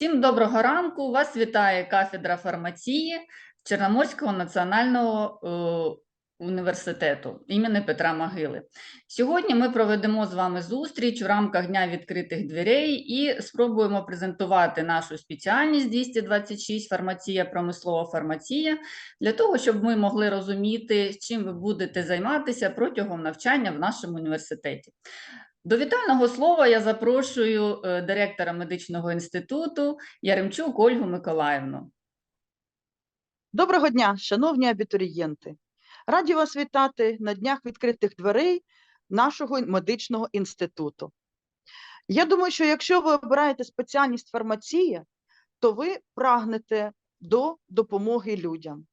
Всім доброго ранку. Вас вітає кафедра фармації Чорноморського національного е, університету імені Петра Могили. Сьогодні ми проведемо з вами зустріч в рамках Дня відкритих дверей і спробуємо презентувати нашу спеціальність 226 фармація, промислова фармація для того, щоб ми могли розуміти, чим ви будете займатися протягом навчання в нашому університеті. До вітального слова я запрошую е, директора медичного інституту Яремчук Ольгу Миколаївну. Доброго дня, шановні абітурієнти! Раді вас вітати на днях відкритих дверей нашого медичного інституту. Я думаю, що якщо ви обираєте спеціальність фармація, то ви прагнете до допомоги людям.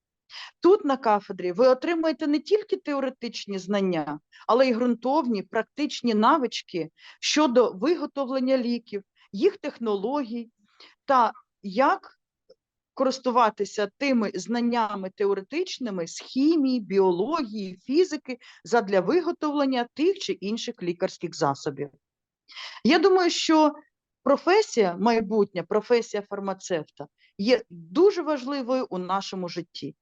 Тут на кафедрі ви отримаєте не тільки теоретичні знання, але й ґрунтовні практичні навички щодо виготовлення ліків, їх технологій та як користуватися тими знаннями теоретичними з хімії, біології, фізики задля виготовлення тих чи інших лікарських засобів. Я думаю, що професія майбутня, професія фармацевта є дуже важливою у нашому житті.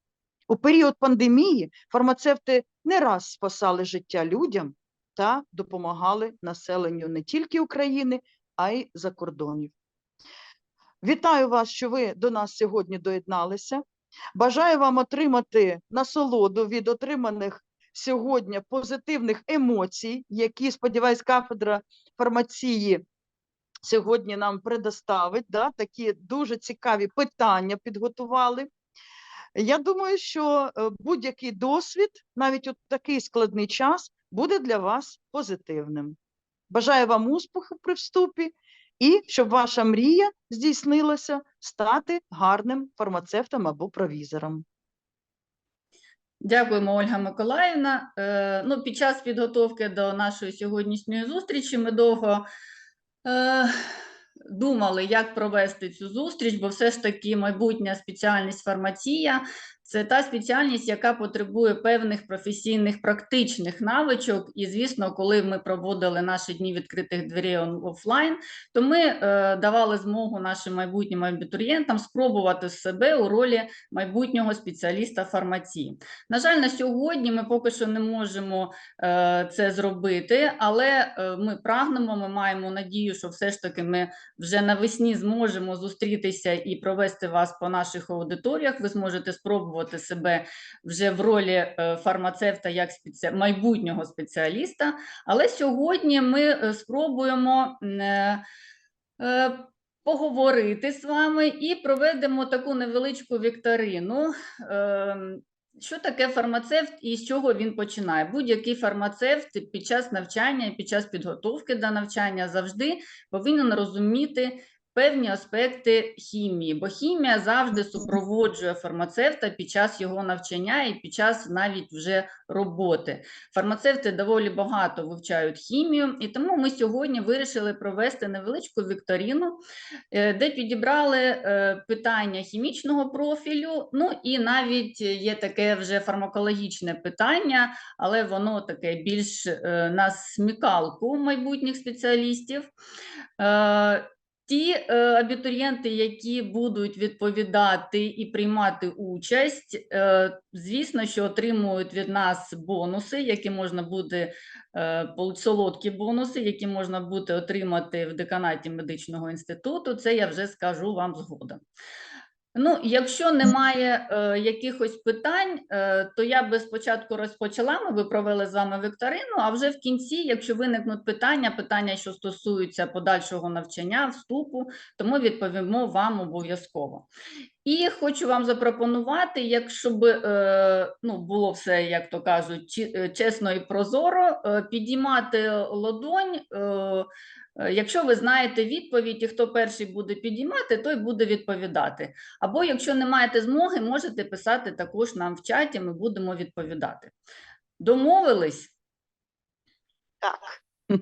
У період пандемії фармацевти не раз спасали життя людям та допомагали населенню не тільки України, а й за кордонів. Вітаю вас, що ви до нас сьогодні доєдналися. Бажаю вам отримати насолоду від отриманих сьогодні позитивних емоцій, які, сподіваюсь, кафедра фармації сьогодні нам предоставить. Да? Такі дуже цікаві питання підготували. Я думаю, що е, будь-який досвід, навіть у такий складний час, буде для вас позитивним. Бажаю вам успіху при вступі і щоб ваша мрія здійснилася стати гарним фармацевтом або провізором. Дякуємо, Ольга Миколаївна. Е, ну, під час підготовки до нашої сьогоднішньої зустрічі ми довго е, думали, як провести цю зустріч, бо все ж таки майбутня спеціальність фармація це та спеціальність, яка потребує певних професійних практичних навичок. І, звісно, коли ми проводили наші дні відкритих дверей офлайн, то ми е, давали змогу нашим майбутнім абітурієнтам спробувати себе у ролі майбутнього спеціаліста фармації. На жаль, на сьогодні ми поки що не можемо е, це зробити, але е, ми прагнемо, ми маємо надію, що все ж таки ми вже навесні зможемо зустрітися і провести вас по наших аудиторіях. Ви зможете спробувати себе вже в ролі е, фармацевта як спеці... майбутнього спеціаліста. Але сьогодні ми е, спробуємо. е, Поговорити з вами і проведемо таку невеличку вікторину. Що таке фармацевт і з чого він починає? Будь-який фармацевт під час навчання і під час підготовки до навчання завжди повинен розуміти певні аспекти хімії, бо хімія завжди супроводжує фармацевта під час його навчання і під час навіть вже роботи. Фармацевти доволі багато вивчають хімію, і тому ми сьогодні вирішили провести невеличку вікторину, е, де підібрали е, питання хімічного профілю. Ну і навіть є таке вже фармакологічне питання, але воно таке більш е, на смікалку майбутніх спеціалістів. Ті е, абітурієнти, які будуть відповідати і приймати участь, е, звісно, що отримують від нас бонуси, які можна буде е, солодкі бонуси, які можна буде отримати в деканаті медичного інституту. Це я вже скажу вам згодом. Ну, якщо немає е, якихось питань, е, то я би спочатку розпочала. Ми би провели з вами вікторину, а вже в кінці, якщо виникнуть питання, питання, що стосуються подальшого навчання, вступу, то ми відповімо вам обов'язково. І хочу вам запропонувати, якщо б е, ну, було все, як то кажуть, е, чесно і прозоро, е, підіймати ладонь. Е, Е, якщо ви знаєте відповідь, і хто перший буде підіймати, той буде відповідати. Або якщо не маєте змоги, можете писати також нам в чаті, ми будемо відповідати. Домовились? Так.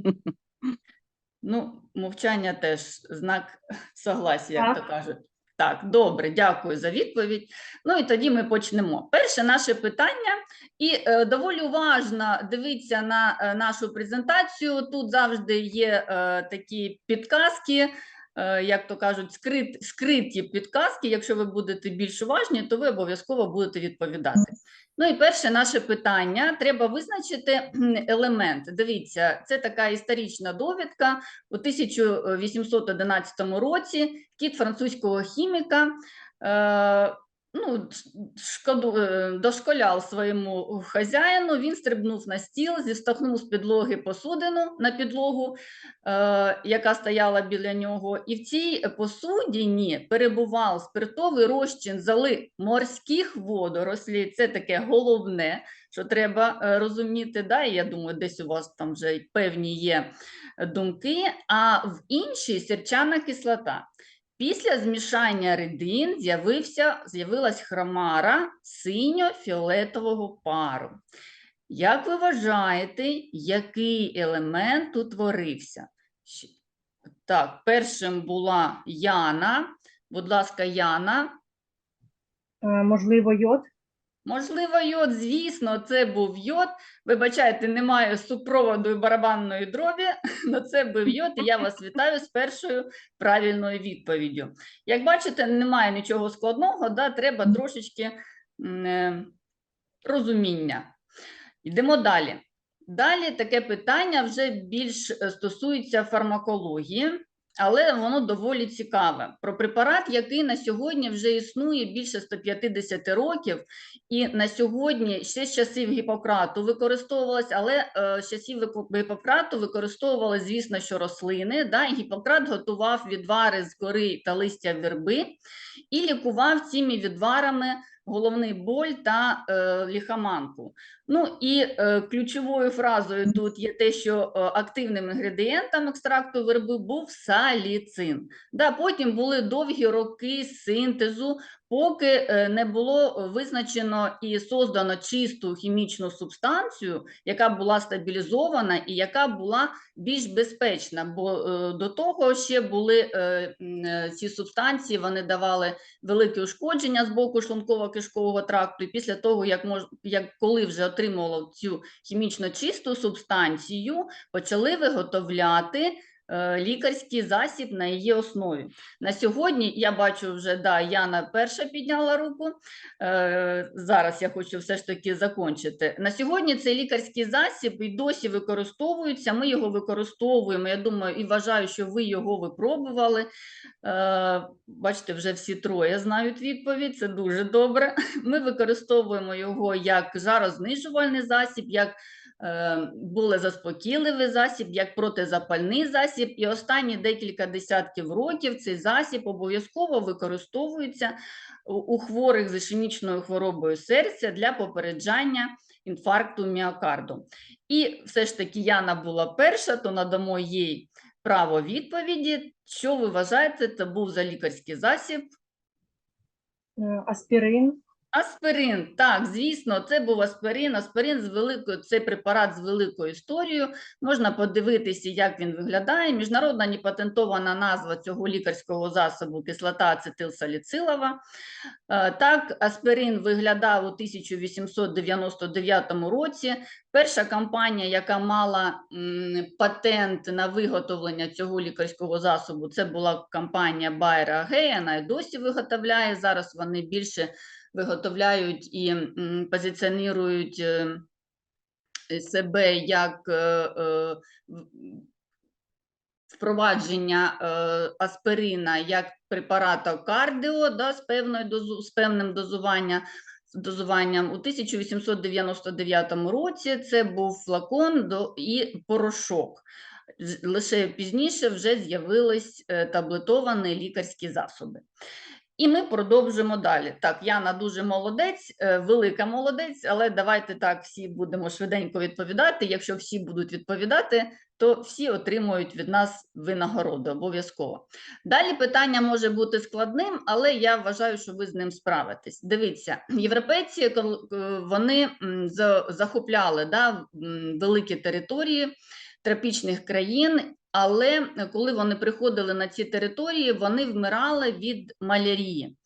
Ну, мовчання теж знак согласія, як то кажуть. Так, добре, дякую за відповідь. Ну і тоді ми почнемо. Перше наше питання, і е, доволі уважно дивіться на е, нашу презентацію. Тут завжди є е, такі підказки. е, як то кажуть, скрит, скриті підказки. Якщо ви будете більш уважні, то ви обов'язково будете відповідати. Ну і перше наше питання: треба визначити елемент. Дивіться, це така історична довідка. У 1811 році кіт французького хіміка. Ну, шкоду, е, дошколяв своєму хазяїну, він стрибнув на стіл, зіштовхнув з підлоги посудину на підлогу, е, яка стояла біля нього, і в цій посудині перебував спиртовий розчин зали морських водорослів. Це таке головне, що треба е, розуміти. Да? І я думаю, десь у вас там вже певні є думки, а в іншій сірчана кислота. Після змішання рідин з'явилась хромара синьо-фіолетового пару. Як ви вважаєте, який елемент утворився? Так, першим була Яна. Будь ласка, Яна. Е, Можливо, йод. Можливо, йод, звісно, це був йод. Вибачайте, немає супроводу і барабанної дробі, але це був йод, і я вас вітаю з першою правильною відповіддю. Як бачите, немає нічого складного, да, треба трошечки е, розуміння. Йдемо далі. Далі таке питання вже більш е, стосується фармакології, але воно доволі цікаве. Про препарат, який на сьогодні вже існує більше 150 років, і на сьогодні ще з часів Гіппократу використовувалось, але е, з часів Гіппократу використовували, звісно, що рослини. Да? Гіппократ готував відвари з кори та листя верби і лікував цими відварами головний боль та е, ліхоманку. Ну і е, ключовою фразою тут є те, що е, активним інгредієнтом екстракту верби був саліцин. Да, потім були довгі роки синтезу, поки е, не було визначено і создано чисту хімічну субстанцію, яка була стабілізована і яка була більш безпечна, бо е, до того ще були е, ці субстанції, вони давали велике ушкодження з боку шлунково-кишкового тракту. І після того, як мож, як коли вже отримувало цю хімічно чисту субстанцію, почали виготовляти лікарський засіб на її основі. На сьогодні я бачу вже да, Яна перша підняла руку. Е, зараз я хочу все ж таки закончити. На сьогодні цей лікарський засіб і досі використовується. Ми його використовуємо. Я думаю, і вважаю, що ви його випробували. Е, бачите, вже всі троє знають відповідь. Це дуже добре. Ми використовуємо його як жарознижувальний засіб, як е, болезаспокійливий засіб, як протизапальний засіб. І останні декілька десятків років цей засіб обов'язково використовується у- у хворих з ішемічною хворобою серця для попереджання інфаркту міокарду. І все ж таки Яна була перша, то надамо їй право відповіді. Що ви вважаєте, це був за лікарський засіб? Е, Аспірин. Аспирин, так, звісно, це був аспирин. Аспирин з великою, це препарат з великою історією. Можна подивитися, як він виглядає. Міжнародна непатентована назва цього лікарського засобу кислота ацетилсаліцилова. Е, Так, аспирин виглядав у 1899 році. Перша компанія, яка мала патент на виготовлення цього лікарського засобу, це була компанія Bayer AG, вона і досі виготовляє. Зараз вони більше виготовляють і позиціонують е, себе як е, е, впровадження аспирина як препарата кардіо да, з, певною дозу, з певним дозування, дозуванням. У 1899 році це був флакон до, і порошок. Лише пізніше вже з'явились таблетовані лікарські засоби. І ми продовжимо далі. Так, Яна дуже молодець, е, велика молодець, але давайте так всі будемо швиденько відповідати. Якщо всі будуть відповідати, то всі отримують від нас винагороду обов'язково. Далі питання може бути складним, але я вважаю, що ви з ним справитесь. Дивіться, європейці кол- е, вони захопляли да, великі території тропічних країн. Але е, коли вони приходили на ці території, вони вмирали від малярії.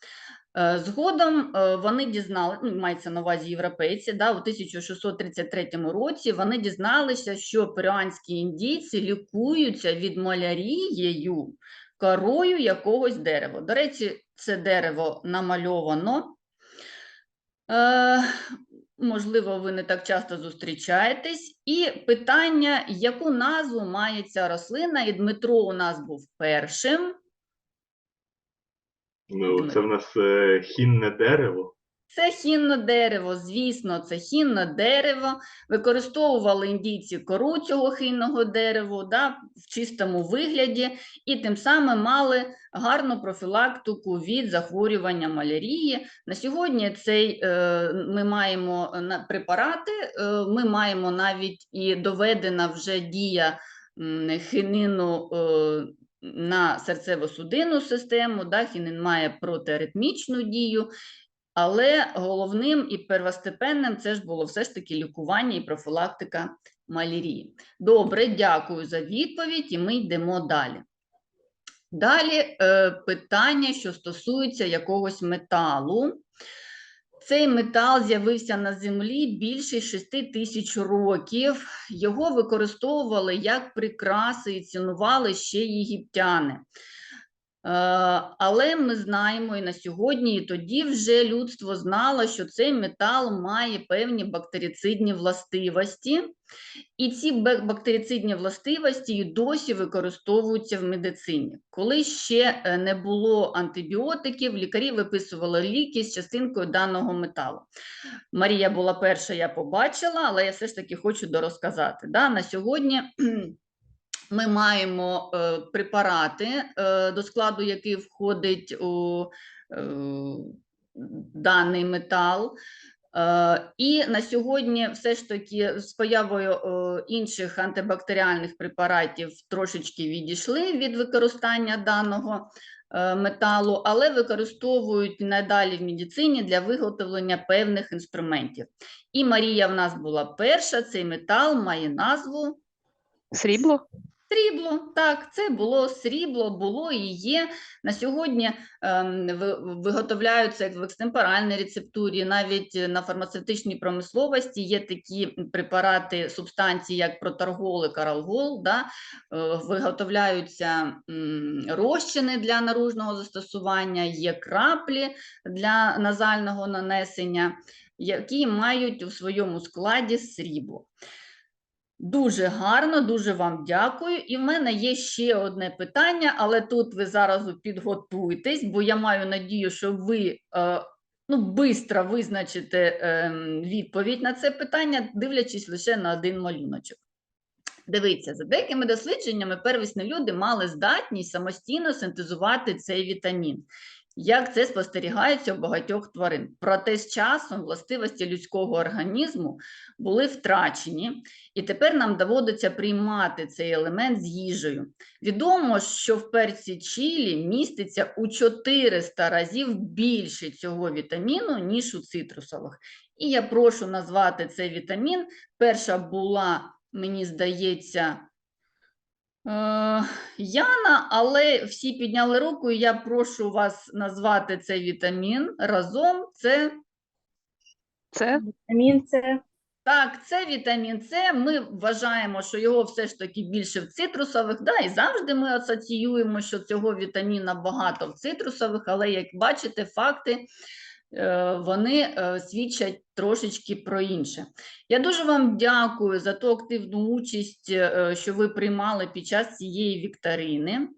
Е, Згодом е, вони дізнали, ну, мається на увазі європейці, да, у 1633 році вони дізналися, що перуанські індійці лікуються від малярією корою якогось дерева. До речі, це дерево намальовано. Можливо, ви не так часто зустрічаєтесь. І питання, яку назву має ця рослина? І Дмитро у нас був першим. Ну, це в нас е, хінне дерево. Це хінне дерево, звісно, це хінне дерево. Використовували індійці кору цього хінного дерева да, в чистому вигляді, і тим самим мали гарну профілактику від захворювання малярії. На сьогодні цей, е, ми маємо препарати, е, ми маємо навіть і доведена вже дія хінину. Е, на серцево-судинну систему, да, хінин має протиаритмічну дію, але головним і первостепенним це ж було все ж таки лікування і профілактика малярії. Добре, дякую за відповідь, і ми йдемо далі. Далі е, питання, що стосується якогось металу. Цей метал з'явився на землі більше 6 тисяч років. Його використовували як прикраси і цінували ще єгиптяни. Е, Але ми знаємо і на сьогодні, і тоді вже людство знало, що цей метал має певні бактерицидні властивості, і ці бактерицидні властивості і досі використовуються в медицині. Коли ще е, не було антибіотиків, лікарі виписували ліки з частинкою даного металу. Марія була перша, я побачила, але я все ж таки хочу дорозказати. Да? На сьогодні ми маємо е, препарати, е, до складу яких входить у е, даний метал. І на сьогодні все ж таки з появою інших антибактеріальних препаратів трошечки відійшли від використання даного металу, але використовують надалі в медицині для виготовлення певних інструментів. І Марія в нас була перша. Цей метал має назву Срібло? Срібло, так, це було срібло, було і є. На сьогодні ем, виготовляються в екстемпоральній рецептурі, навіть на фармацевтичній промисловості є такі препарати, субстанції, як протаргол і каралгол, да? е, виготовляються розчини для наружного застосування, є краплі для назального нанесення, які мають у своєму складі срібло. Дуже гарно, дуже вам дякую. І в мене є ще одне питання, але тут ви зараз підготуйтесь, бо я маю надію, що ви е, ну, швидко визначите е, відповідь на це питання, дивлячись лише на один малюночок. Дивіться, за деякими дослідженнями первісні люди мали здатність самостійно синтезувати цей вітамін. Як це спостерігається у багатьох тварин. Проте з часом властивості людського організму були втрачені, і тепер нам доводиться приймати цей елемент з їжею. Відомо, що в перці чилі міститься у 400 разів більше цього вітаміну, ніж у цитрусових. І я прошу назвати цей вітамін. Перша була, мені здається, е, Яна, але всі підняли руку, і я прошу вас назвати цей вітамін разом. Це Це Вітамін С. так, це вітамін С. Ми вважаємо, що його все ж таки більше в цитрусових. Да, і завжди ми асоціюємо, що цього вітаміна багато в цитрусових, але як бачите, факти вони е, свідчать трошечки про інше. Я дуже вам дякую за ту активну участь, е, що ви приймали під час цієї вікторини.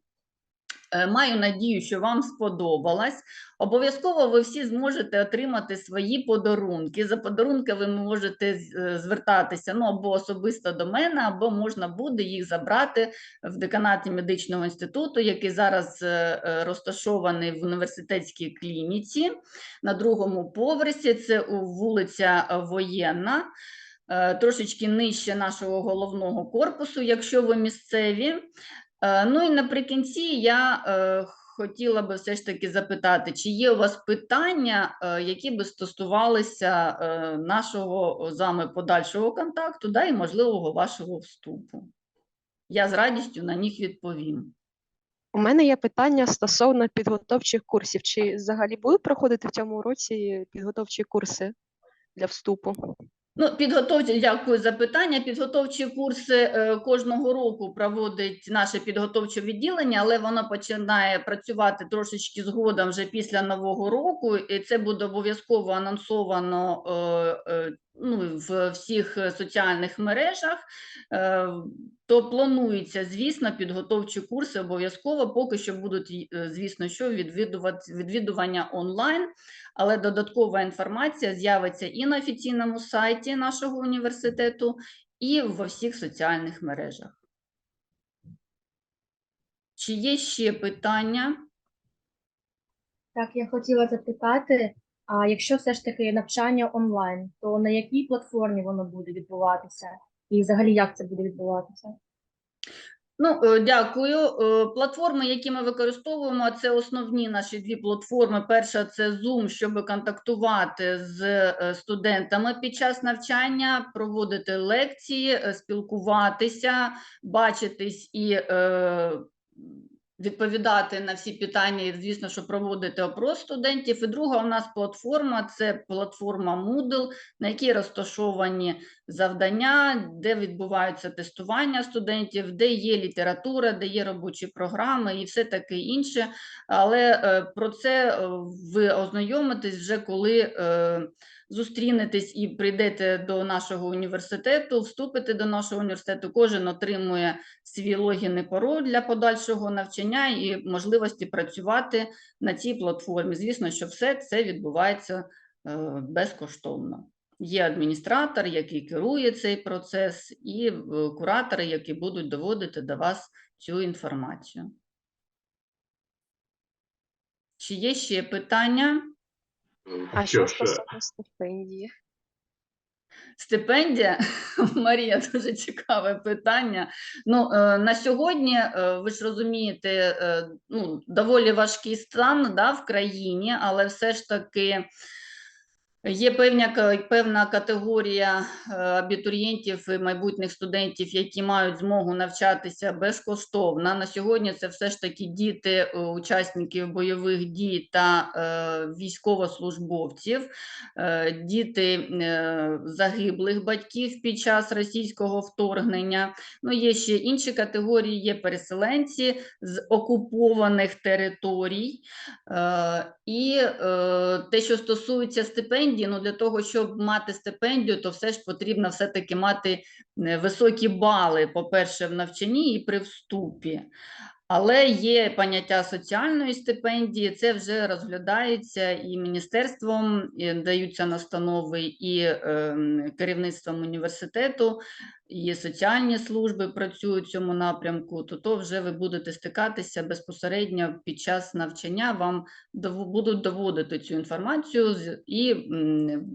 Е, Маю надію, що вам сподобалось. Обов'язково ви всі зможете отримати свої подарунки. За подарунки ви можете е, звертатися ну, або особисто до мене, або можна буде їх забрати в деканаті медичного інституту, який зараз е, розташований в університетській клініці на другому поверсі. Це вулиця Воєнна. Трошечки нижче нашого головного корпусу, якщо ви місцеві. Е, Ну і наприкінці я е, хотіла би все ж таки запитати, чи є у вас питання, е, які би стосувалися нашого з вами подальшого контакту, да, і можливого вашого вступу. Я з радістю на них відповім. у мене є питання стосовно підготовчих курсів. Чи взагалі будуть проходити в цьому році підготовчі курси для вступу? Ну, підготовчі, дякую за питання. Підготовчі курси е, кожного року проводить наше підготовче відділення, але воно починає працювати трошечки згодом вже після нового року, і це буде обов'язково анонсовано е, е, ну, в всіх е, соціальних мережах. Е, То планується, звісно, підготовчі курси обов'язково, поки що будуть, е, звісно, що відвідувати відвідування онлайн але додаткова інформація з'явиться і на офіційному сайті нашого університету, і во всіх соціальних мережах. Чи є ще питання? Так, я хотіла запитати, а якщо все ж таки навчання онлайн, то на якій платформі воно буде відбуватися? І взагалі як це буде відбуватися? Ну, е, дякую. Е, Платформи, які ми використовуємо, це основні наші дві платформи. Перша це Zoom, щоб контактувати з е, студентами під час навчання, проводити лекції, спілкуватися, бачитись і відповідати на всі питання, і, звісно, що проводити опрос студентів. І друга у нас платформа це платформа Moodle, на якій розташовані завдання, де відбуваються тестування студентів, де є література, де є робочі програми і все таке інше. Але е, про це е, ви ознайомитесь вже коли е, зустрінетесь і прийдете до нашого університету, вступите до нашого університету. Кожен отримує свій логін і пароль для подальшого навчання і можливості працювати на цій платформі. Звісно, що все це відбувається е, безкоштовно. Є адміністратор, який керує цей процес, і е, куратори, які будуть доводити до вас цю інформацію. Чи є ще питання? А Що що ж, стосовно стипендії? Стипендія, Марія, дуже цікаве питання. Ну, е, на сьогодні, е, ви ж розумієте, е, ну, доволі важкий стан да, в країні, але все ж таки є певна, певна категорія е, абітурієнтів і майбутніх студентів, які мають змогу навчатися безкоштовно. На сьогодні це все ж таки діти е, учасників бойових дій та е, військовослужбовців діти загиблих батьків під час російського вторгнення. Ну, є ще інші категорії, є переселенці з окупованих територій. І те, що стосується стипендій, ну для того, щоб мати стипендію, то все ж потрібно все-таки мати е, високі бали, по-перше, в навчанні і при вступі. Але є поняття соціальної стипендії, це вже розглядається і міністерством, і даються настанови, і е, керівництвом університету, і соціальні служби працюють в цьому напрямку. То, то вже ви будете стикатися безпосередньо під час навчання. Вам будуть доводити цю інформацію, і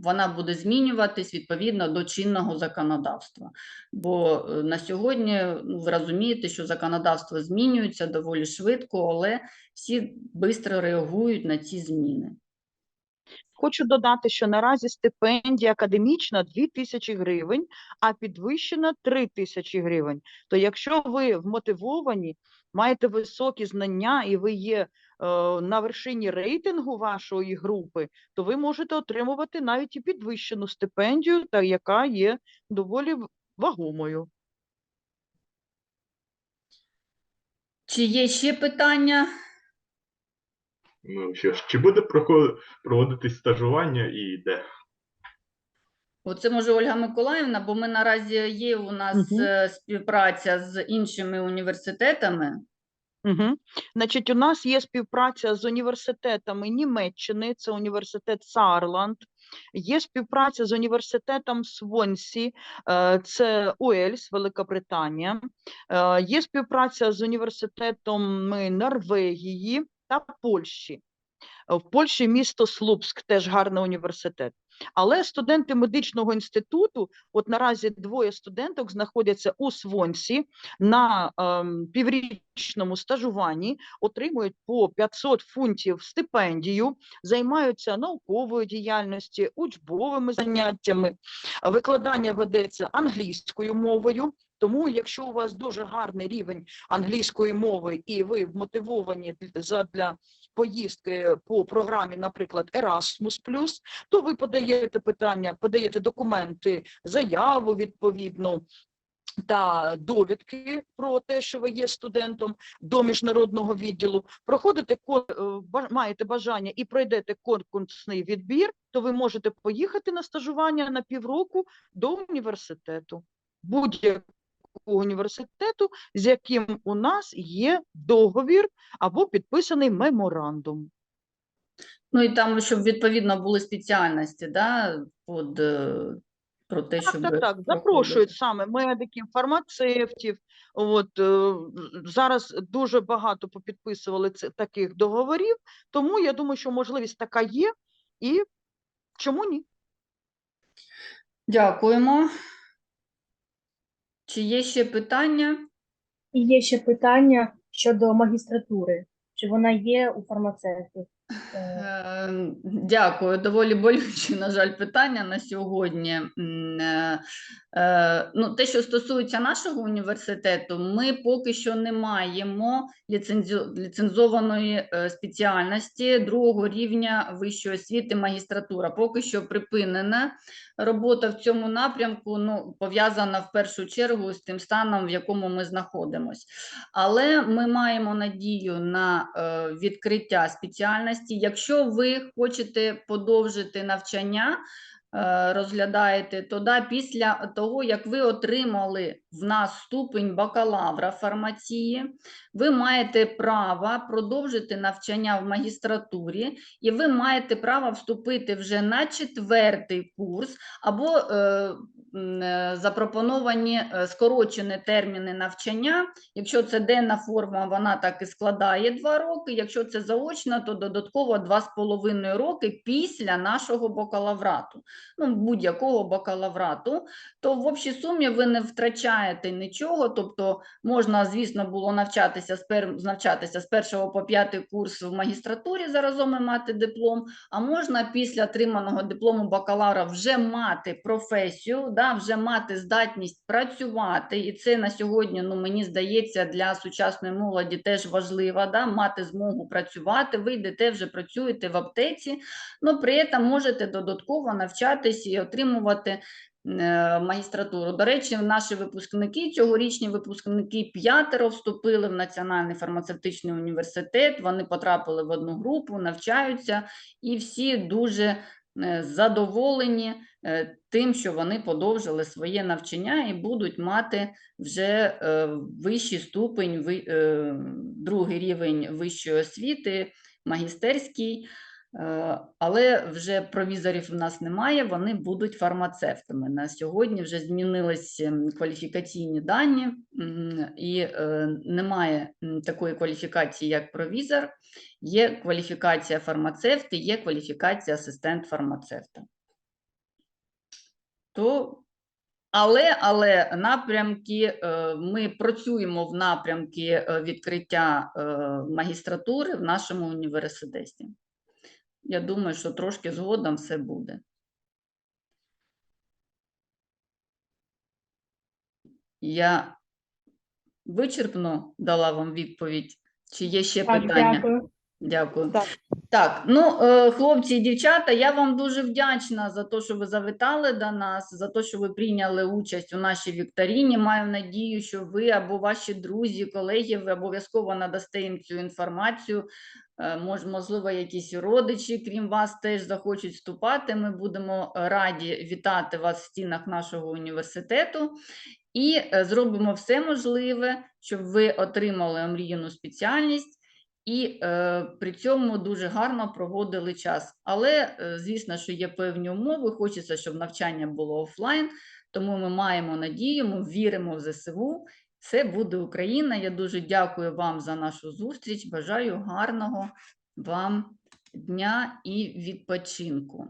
вона буде змінюватись відповідно до чинного законодавства. Бо е, на сьогодні ну, ви розумієте, що законодавство змінюється доволі швидко, але всі швидко реагують на ці зміни. Хочу додати, що наразі стипендія академічна 2 тисячі гривень, а підвищена 3 тисячі гривень. То якщо ви вмотивовані, маєте високі знання і ви є е, на вершині рейтингу вашої групи, то ви можете отримувати навіть і підвищену стипендію, та яка є доволі вагомою. Чи є ще питання? Ну що ж, чи буде проводитись стажування і де? Оце може Ольга Миколаївна, бо ми наразі є у нас е, співпраця з іншими університетами. Угу. Значить, у нас є співпраця з університетами Німеччини, це університет Саарланд, є співпраця з університетом Свонсі, е, це Уельс, Велика Британія, е, є співпраця з університетом Норвегії та Польщі. Е, В Польщі місто Слупськ теж гарний університет. Але студенти медичного інституту, от наразі двоє студенток знаходяться у Свонсі на ем, піврічному стажуванні, отримують по 500 фунтів стипендію, займаються науковою діяльністю, учбовими заняттями. Викладання ведеться англійською мовою. Тому, якщо у вас дуже гарний рівень англійської мови і ви вмотивовані для, поїздки по програмі, наприклад, Erasmus+, то ви подаєте питання, подаєте документи, заяву відповідну та довідки про те, що ви є студентом до міжнародного відділу, проходите е, маєте бажання і пройдете конкурсний відбір, то ви можете поїхати на стажування на півроку до університету, будь-якого університету, з яким у нас є договір або підписаний меморандум. Ну і там, щоб відповідно були спеціальності, да, под, е, про те, Так, щоб так, так. Запрошують саме медиків, фармацевтів. От е, зараз дуже багато попідписували таких договорів, тому я думаю, що можливість така є, і чому ні? Дякуємо. Чи є ще питання? І є ще питання щодо магістратури. Чи вона є у фармацевтів? Е, Дякую. Доволі болюче, на жаль, питання на сьогодні. Е, е, Ну, те, що стосується нашого університету, ми поки що не маємо ліцензованої спеціальності другого рівня вищої освіти магістратура. Поки що припинена робота в цьому напрямку, ну, пов'язана в першу чергу з тим станом, в якому ми знаходимося. Але ми маємо надію на е, відкриття спеціальності. Якщо ви хочете подовжити навчання, розглядаєте, то да, після того, як ви отримали в нас ступень бакалавра фармації, ви маєте право продовжити навчання в магістратурі, і ви маєте право вступити вже на четвертий курс або е, е, запропоновані е, скорочені терміни навчання. Якщо це денна форма, вона так і складає два роки. Якщо це заочна, то додатково два з половиною роки після нашого бакалаврату, ну будь-якого бакалаврату, то в общій сумі ви не втрачаєте нічого. Тобто можна, звісно, було навчатися з пер... навчатися з першого по п'ятий курс в магістратурі заразом і мати диплом. А можна після отриманого диплому бакалавра вже мати професію, да, вже мати здатність працювати, і це на сьогодні, ну мені здається, для сучасної молоді теж важливо, да, мати змогу працювати. Ви йдете вже працюєте в аптеці, але при цьому можете додатково навчатись і отримувати е, магістратуру. До речі, наші випускники, цьогорічні випускники п'ятеро вступили в Національний фармацевтичний університет. Вони потрапили в одну групу, навчаються, і всі дуже е, задоволені е, тим, що вони подовжили своє навчання і будуть мати вже вищий ступень, другий рівень вищої освіти, магістерський. Е, Але вже провізорів в нас немає, вони будуть фармацевтами. На сьогодні вже змінились ем, кваліфікаційні дані, і е, немає такої кваліфікації, як провізор. Є кваліфікація фармацевта, є кваліфікація асистент фармацевта. То, але, але напрямки, е, ми працюємо в напрямки відкриття магістратури в нашому університеті. Я думаю, що трошки згодом все буде. Я вичерпно дала вам відповідь. Чи є ще Так, питання? дякую. Дякую. Так. Так, ну, е, хлопці і дівчата, я вам дуже вдячна за те, що ви завітали до нас, за те, що ви прийняли участь у нашій вікторіні. Маю надію, що ви або ваші друзі, колеги, ви обов'язково надасте їм цю інформацію. Е, Мож, можливо, якісь родичі, крім вас, теж захочуть вступати. Ми будемо е, раді вітати вас в стінах нашого університету. І е, зробимо все можливе, щоб ви отримали омріяну спеціальність і е, при цьому дуже гарно проводили час. Але, звісно, що є певні умови. Хочеться, щоб навчання було офлайн, тому ми маємо надію, ми віримо в ЗСУ. Це буде Україна. Я дуже дякую вам за нашу зустріч. Бажаю гарного вам дня і відпочинку.